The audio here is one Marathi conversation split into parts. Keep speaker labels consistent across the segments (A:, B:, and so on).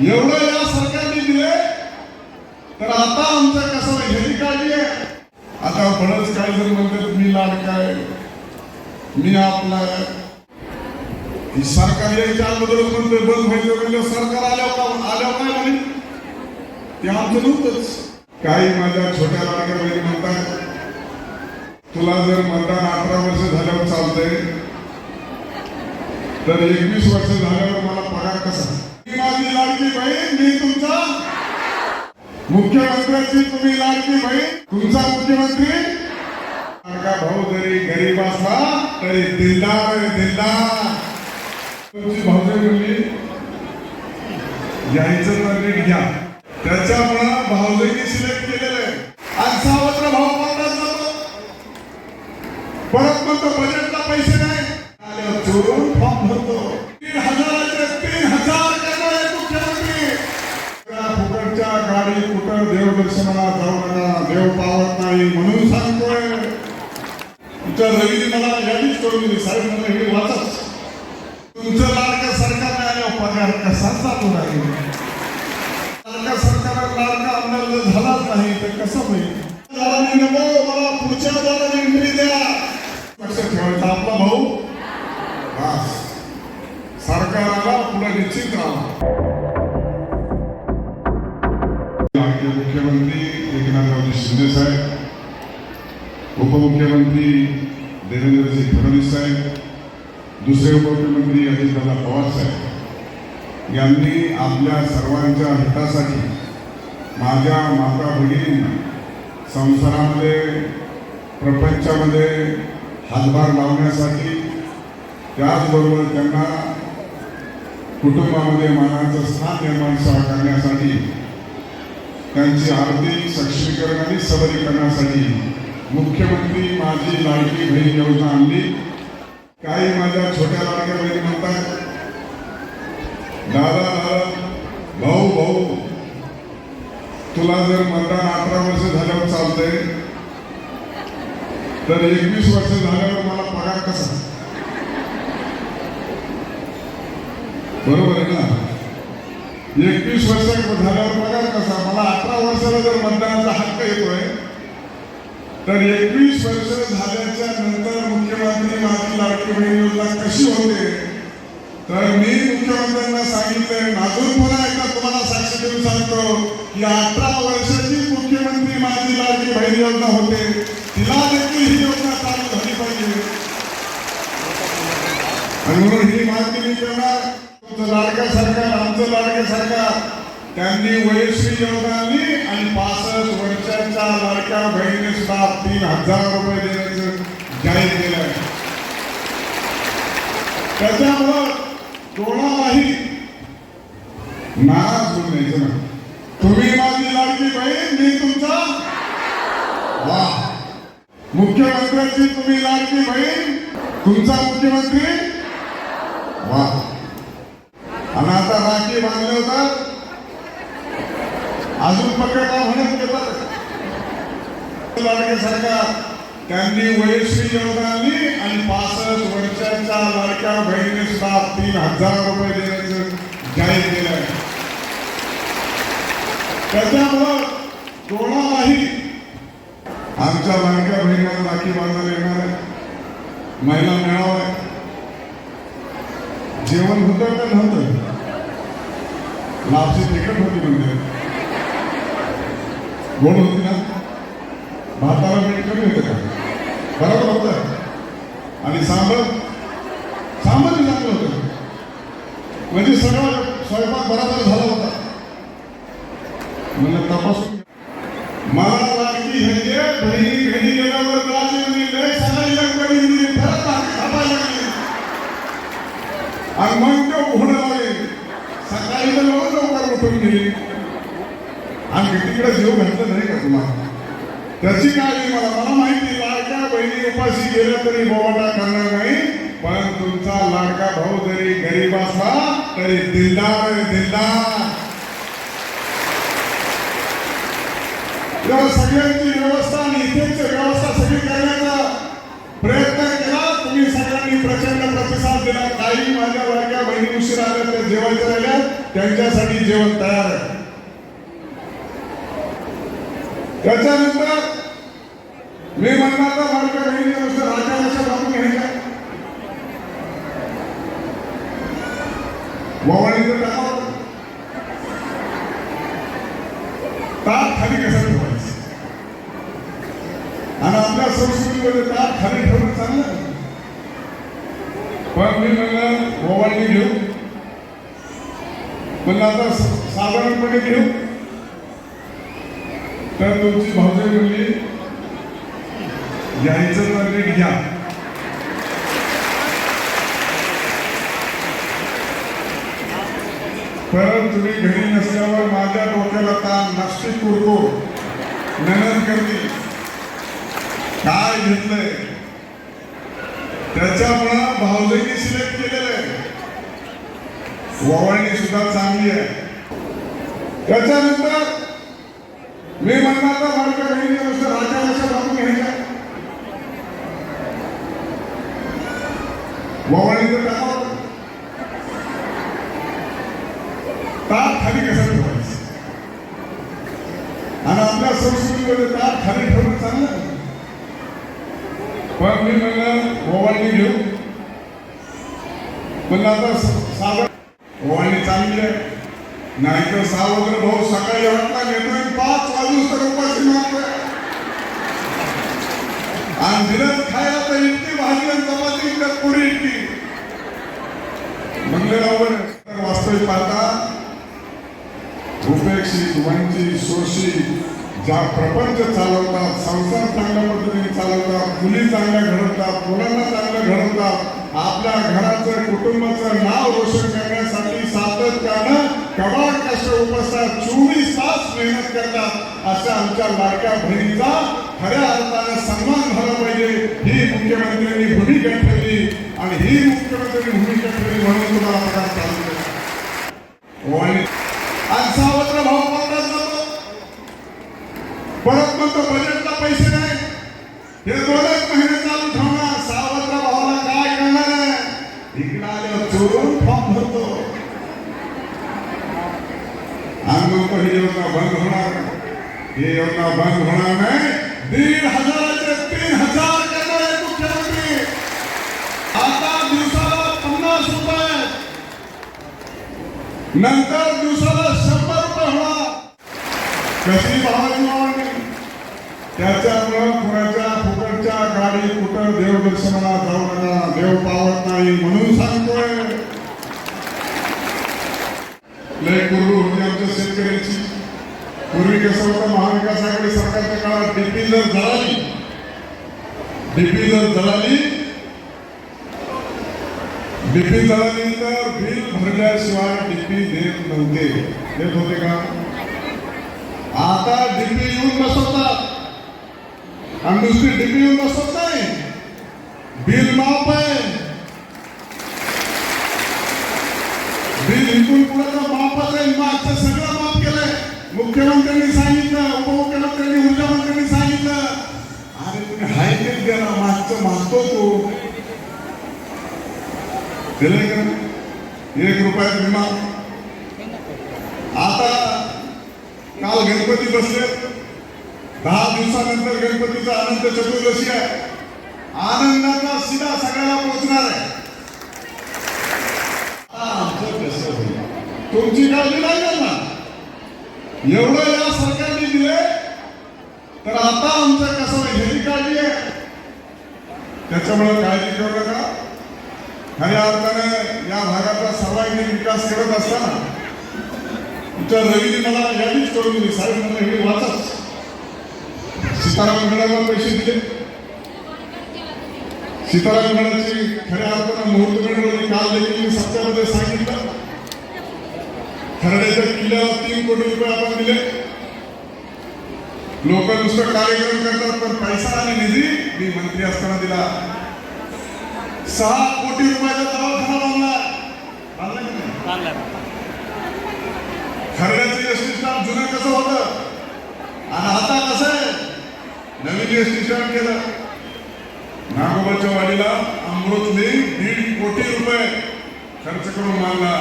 A: एवढं या सरकारने दिले तर आता आमचं कसं घरी काढली आहे? आता बरंच काही जर म्हणतात मी लाडकाय मी आपला ही सरकार यायच्या अगोदर म्हणतोय बंद व्हायचं म्हणजे सरकार आल्यावर का आल्यावर काय म्हणे ते आमचं नव्हतंच. काही माझ्या छोट्या लाडक्या बहिणी म्हणतात तुला जर मतदान अठरा वर्ष झाल्यावर चालतंय तर एकवीस वर्ष झाल्यावर मला पगार कसा मी माझी लाडकी बहीण मी तुमचा मुख्यमंत्र्याची तुम्ही लाडकी बहीण तुमचा मुख्यमंत्री. भाऊ जरी गरीब असला तरी दिलदार दिलदार. तुमची भाऊजी म्हणली यायचं तर नीट घ्या. त्याच्यामुळं भाऊजींनी सिलेक्ट केलेलं आहे. आज सावत्र भाऊ पन्नास परत म्हणतो बजेट झालाच कसं होईल नको मला पुढच्या दादाने एंट्री द्या लक्षात ठेवायचा आपला भाऊ बस सरकाराला पुन्हा निश्चित राहा मुख्यमंत्री एकनाथरावजी शिंदे साहेब उपमुख्यमंत्री देवेंद्रजी फडणवीस साहेब दुसरे उपमुख्यमंत्री अजितदादा पवार साहेब यांनी आपल्या सर्वांच्या हितासाठी माझ्या माता भगिनींना संसारामध्ये प्रपंचामध्ये हातभार लावण्यासाठी त्याचबरोबर त्यांना कुटुंबामध्ये मानाचं स्थान निर्माण करण्यासाठी त्यांची आर्थिक सक्षमीकरण आणि सबलीकरणासाठी मुख्यमंत्री माझी लाडकी बहीण योजना आणली. काही माझ्या छोट्या लाडक्या बहिणी म्हणतात दादा दादा भाऊ भाऊ तुला जर मतदान अठरा वर्ष झाल्यावर चालतंय तर एकवीस वर्ष झाल्यावर मला पगार कसा? बरोबर आहे ना? एकवीस वर्ष झाल्यावर पगार कसा? मला अठरा वर्षाला जर मतदानाचा हक्क येतोय तर एकवीस वर्ष झाल्याच्यानंतर मुख्यमंत्री माझी लाडकी बहीण योजना कशी होते? तर मी मुख्यमंत्र्यांना सांगितलंय अजून पुन्हा एकदा तुम्हाला साक्ष देऊन सांगतो. की अठरा वर्षाची मुख्यमंत्री माझी लाडकी बहीण योजना होते. तिला देखील ही योजना चालू झाली पाहिजे. आणि म्हणून ही मागणी मी करणार तुमचं लाडकं सरकार आमचं लाडकं सरकार त्यांनी वयश्री योजना आणि पासष्ट वर्षाच्या लाडक्या बहिणी सुद्धा तीन हजार रुपये देण्याचं जाहीर केलं त्याच्यामुळं कोणालाही नाराज होऊन द्यायचं नाही तुम्ही माझी लाडकी बहीण मी तुमचा वा. मुख्यमंत्र्याची तुम्ही लाडकी बहीण तुमचा मुख्यमंत्री वा. आणि आता राखी बांधले होतात. अजून पकडा म्हणत घेतात लाडके सरकार त्यांनी वयस्वी योजना आणि पासष्ट वर्षाच्या लाडक्या बहिणी सुद्धा तीन हजार रुपये देण्याचं जाहीर केलं आहे त्याच्यामुळं कोणालाही आमच्या लाडक्या बहिणीला राखी बांधायला येणार आहे. महिला मेळावा आहे. जेवण होतं का नव्हतं? लापशी तिकट होती म्हणजे. गोड होती ना? भाताला मीठ कमी होतं का? बरोबर होतं. आणि सांबर? सांबर चांगलं होतं. म्हणजे सगळं स्वयंपाक बराबर झाला तपासून. मला बहिणी घरी गेल्यावर राजी लय सगळी परत लागली. आणि मग ते सकाळी तर लवकर लवकर उठून गेली. आणि तिकडे जीव घातलं नाही का तुम्हाला? त्याची काळजी मला मला माहिती लाडक्या बहिणी उपाशी गेल्या तरी बोवाटा करणार नाही पण तुमचा लाडका भाऊ जरी गरीब असला तरी दिलदार दिलदार. सगळ्यांची व्यवस्था आणि इथेच व्यवस्था सगळी करण्याचा प्रयत्न केला. तुम्ही सगळ्यांनी प्रचंड प्रतिसाद दिला. काही माझ्या वर्गा बहिणी उशीर आल्या त्या जेवायचं राहिल्या. त्यांच्यासाठी जेवण तयार आहे. त्याच्यानंतर मी म्हणणार वर्ग बहिणी नुसतं राजा बाबू घ्यायच्या ववाळीचं टाकावं ताप खाली कसं ठेवायचं आणि आपल्या संस्कृतीमध्ये ताप खाली ठेवणं चांगलं आहे. पण मी हो. म्हणलं घेऊ पण आता साधारणपणे घेऊ हो. तर तुमची भावजी म्हणली घ्यायचं तर नीट घ्या. परत तुम्ही घरी नसल्यावर माझ्या डोक्याला ताण नाशिक कुरको ननद करते काय घेतलंय? त्याच्यामुळं भावजयनी सिलेक्ट केलेलं आहे सुद्धा चांगली आहे. त्याच्यानंतर मी म्हणणार तर लाडक्या बहिणी नुसतं राजा लक्षात बाबू घ्यायच्या ववाळीचं टाकावं ताप खाली कसं ठेवायचं? आणि आपल्या संस्कृतीमध्ये ताप खाली ठेवणं चांगलं पण मी म्हणलं ओवाळणी घेऊ. म्हणलं आता साधारण ओवाळणी चांगली आहे नाही तर सावत्र भाऊ सकाळी वाटला घेतोय पाच वाजून तर उपाशी मारतोय. आणि दिलं खायला तर इतकी भाजी आणि चपाती इतकं पुरी इतकी. मंगळावर वास्तविक पाहता उपेक्षित वंचित शोषित ज्या प्रपंच चालवतात संसार चांगल्या पद्धतीने चालवतात मुली चांगल्या घडवतात मुलांना चांगलं घडवतात आपल्या घराचं कुटुंबाचं नाव रोशन करण्यासाठी सातत्यानं कबाड कष्ट उपसतात चोवीस तास मेहनत करतात अशा आमच्या लाडक्या बहिणीचा खऱ्या अर्थानं सन्मान झाला पाहिजे. ही मुख्यमंत्र्यांनी भूमिका ठेवली आणि ही मुख्यमंत्र्यांनी भूमिका ठेवली म्हणून तुम्हाला प्रकार चालू केला. आज सावत्र भाऊ पन्नास जातो. परत म्हणतो बजेटला पैसे नाही. हे दोन योजना बंद होणार. नाही. ही योजना बंद होणार नाही. दीड हजाराचे तीन हजार करणार आहे मुख्यमंत्री. आता दिवसाला पन्नास रुपये. नंतर दिवसाला शंभर रुपये होणार. कशी भावाची मागणी त्याच्यामुळं कुणाच्या फुकटच्या गाडी कुठं देवदर्शनाला जाऊ नका. देव पावत नाही म्हणून सांगतोय. लय कुरु होती आमच्या शेतकरी. कसं होतं महाविकास आघाडी सरकारच्या काळात डीपी जर जळाली डीपी जर जळाली डीपी जळाली तर बिल भरल्याशिवाय डीपी देत नव्हते. देत होते का? आता डीपी येऊन बसवतात. आणि दुसरी डीपी येऊन बसवत नाही बिल माफ आहे. बिल इथून पुढे माफच आहे. मागचं सगळं माफ केलंय. मुख्यमंत्र्यांनी सांगितलं उपमुख्यमंत्र्यांनी ऊर्जा मंत्र्यांनी सांगितलं. अरे तुम्ही हाय तेच मागचं मागतो तो. दिलंय का? एक रुपयात विमा. आता काल गणपती बसले. दहा दिवसानंतर गणपतीचा अनंत चतुर्दशी आहे. आनंदाचा सीधा सगळ्याला पोहोचणार आहे. आमचं कसं होईल? तुमची काळजी नाही एवढं या सरकारने दिले तर आता आमचं कसं होईल ह्याची काळजी आहे. त्याच्यामुळे काळजी करू नका. खऱ्या अर्थाने या भागाचा सर्वांगीण विकास करत असताना तुमच्या रवीने मला यादीच करून दिली. साहेब मला हे वाचच. सीताराम गडाला पैसे दिले. सीताराम गडाची खऱ्या अर्थानं मुहूर्तमेढ काल देखील सत्यामध्ये सांगितलं. खरड्याच्या किल्ल्यावर तीन कोटी रुपये आपण दिले. लोक नुसतं कार्यक्रम करतात पण पैसा आणि निधी मी मंत्री असताना दिला. सहा कोटी रुपयाचा दवाखाना बांधला. खरड्याचं एस टी स्टॅम्प जुनं कसं होतं? आणि आता कसं आहे? नवीन एस टी स्टॅम्प केलं. नागोबाच्या वाडीला अमृतने दीड कोटी रुपये खर्च करून मानला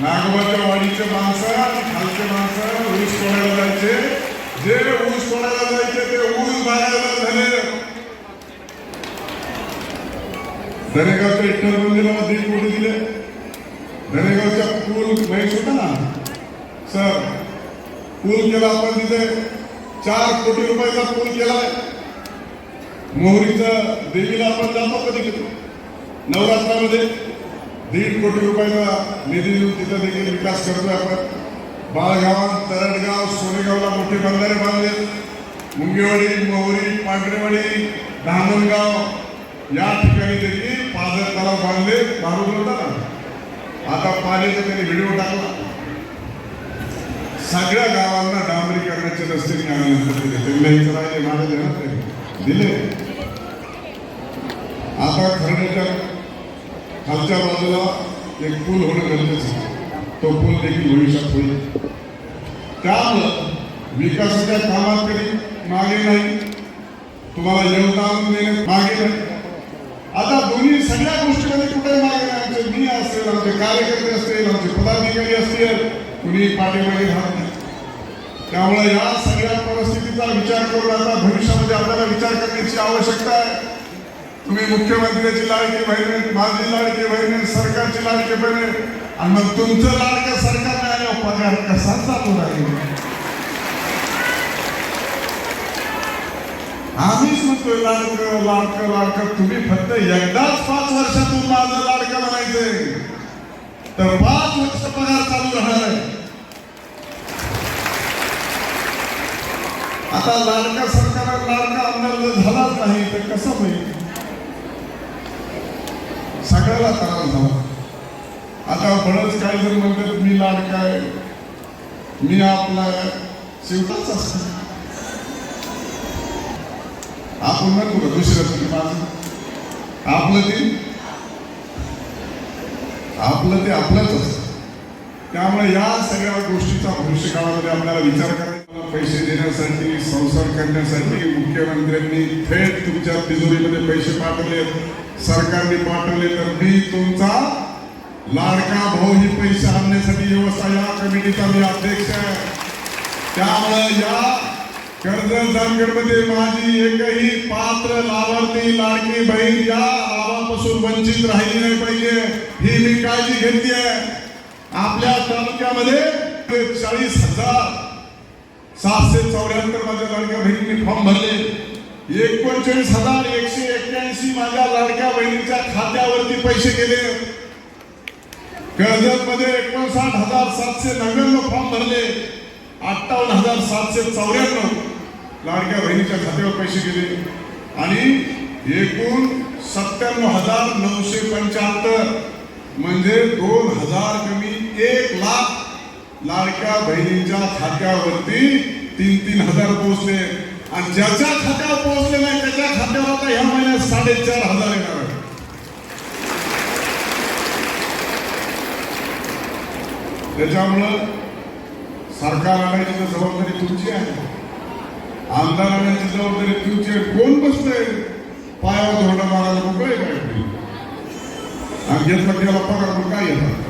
A: नागोबाच्या वाडीचे माणसं आणि खालचे माणसं ऊस तोडायला जायचे? जे ऊस तोडायला जायचे ते ऊस बागायला झाले. दरेगावच्या विठ्ठल मंदिराला दीड कोटी दिले? दरेगावच्या पूल माहीत होता ना? सर पूल केला आपण तिथे. चार कोटी रुपयाचा पूल केलाय. मोहरीचं देवीला आपण जातो कधी कधी नवरात्रामध्ये. दीड कोटी रुपयाला निधी देऊन तिथं देखील विकास करतोय आपण. बाळगाव तरडगाव सोनेगावला मोठे बंधारे बांधले. मुंगेवाडी मोहरी पांढरेवाडी धामणगाव या ठिकाणी देखील पाझर तलाव बांधले. बांधून होता ना? आता पाण्याचा त्यांनी व्हिडिओ टाकला. सगळ्या गावांना डांबरीकरणाचे रस्ते मी दिले. राहिले माझ्या दिले. आता खरड्याच्या खालच्या बाजूला एक पूल होणं गरजेचं आहे. तो पूल देखील भविष्यात होईल. त्यामुळं विकासाच्या कामात कधी मागे नाही. तुम्हाला योगदान देणे मागे नाही. आता दोन्ही सगळ्या गोष्टीमध्ये कुठे मागे नाही. आमचे मी असेल आमचे कार्यकर्ते असतील आमचे पदाधिकारी असतील कुणी पाठीमागे राहत नाही. त्यामुळे या सगळ्या परिस्थितीचा विचार करून आता भविष्यामध्ये आपल्याला विचार करण्याची आवश्यकता आहे. तुम्ही मुख्यमंत्र्याची लाडकी बहिणी आहे, माझी लाडकी बहीण सरकारची लाडकी बहिणी आणि मग तुमचं लाडकं सरकार नाही आल्यावर पगार कसा चालू राहील? आम्हीच म्हणतोय लाडकं लाडकं लाडकं. तुम्ही फक्त एकदाच पाच वर्षातून माझं लाडकं म्हणायचंय. तर पाच वर्ष पगार चालू राहणार. आहे आता लाडका सरकार लाडका अंदाज जर झालाच नाही तर कसं होईल? सगळ्याला त्रास झाला आता बरंच काही जर म्हणतात मी लाडका आहे मी आपला शेवटाच असतो. आपण नको का दुसरं माझं. आपलं ते आपलं ते आपलंच असतं. त्यामुळे या सगळ्या गोष्टीचा भविष्यकाळामध्ये आपल्याला विचार करायचा. पैसे देण्यासाठी संसार करण्यासाठी मुख्यमंत्र्यांनी थेट तुमच्या तिजोरीमध्ये पैसे पाठवले सरकारने पाठवले तर मी तुमचा लाडका भाऊ ही पैसे आणण्यासाठी व्यवस्था या कमिटीचा मी अध्यक्ष आहे. त्यामुळे या कर्जत जामगडमध्ये माझी एकही पात्र लाभार्थी लाडकी बहीण या लाभापासून वंचित राहिली नाही पाहिजे ही मी काळजी घेतली आहे. आपल्या तालुक्यामध्ये चाळीस हजार सातशे चौऱ्याहत्तर माझ्या लाडक्या बहिणींनी फॉर्म भरले. एकोणचाळीस हजार एकशे एक्क्याऐंशी माझ्या लाडक्या बहिणीच्या खात्यावरती पैसे गेले. कर्जत मध्ये एकोणसाठ हजार सातशे नव्याण्णव फॉर्म भरले. अठ्ठावन्न हजार सातशे चौऱ्याण्णव लाडक्या बहिणीच्या खात्यावर पैसे गेले. आणि एकूण सत्त्याण्णव हजार नऊशे पंच्याहत्तर म्हणजे दोन हजार कमी एक लाख लाडक्या बहिणीच्या खात्यावरती तीन तीन हजार पोहोचले. आणि ज्याच्या खात्यावर पोहोचलेला नाही त्याच्या खात्यावर आता ह्या महिन्यात साडेचार हजार येणार आहे. त्याच्यामुळं सरकार आणायची तर जबाबदारी तुमची आहे. आमदार आणायची जबाबदारी तुमची आहे. कोण बसतंय? पायावर धोंडा मारायला मोकळे काय आणि घेतला त्याला पगार मग काय येणार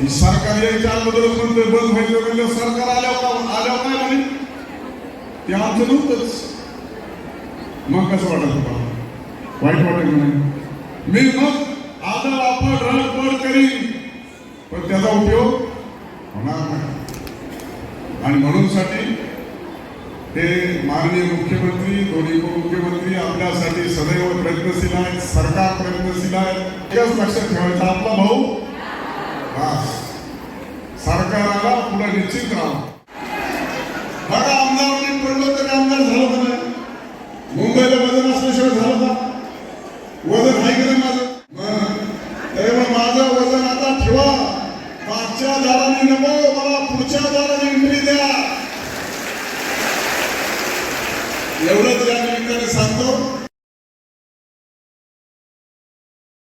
A: ही सरकार यायच्या अगोदरच म्हणतोय बंद व्हायचं सरकार आल्यावर आल्यावर काय म्हणे? ते आमचं नव्हतंच मग कसं वाटत होता वाईट वाटत नाही? मी मग आता वापर रणपड करीन पण त्याचा उपयोग होणार नाही. आणि म्हणून साठी हे माननीय मुख्यमंत्री दोन्ही उपमुख्यमंत्री आपल्यासाठी सदैव प्रयत्नशील आहेत सरकार प्रयत्नशील आहे एकच लक्षात ठेवायचं आपला भाऊ सरकाराला पुढे निश्चित राहा. बघा आमदार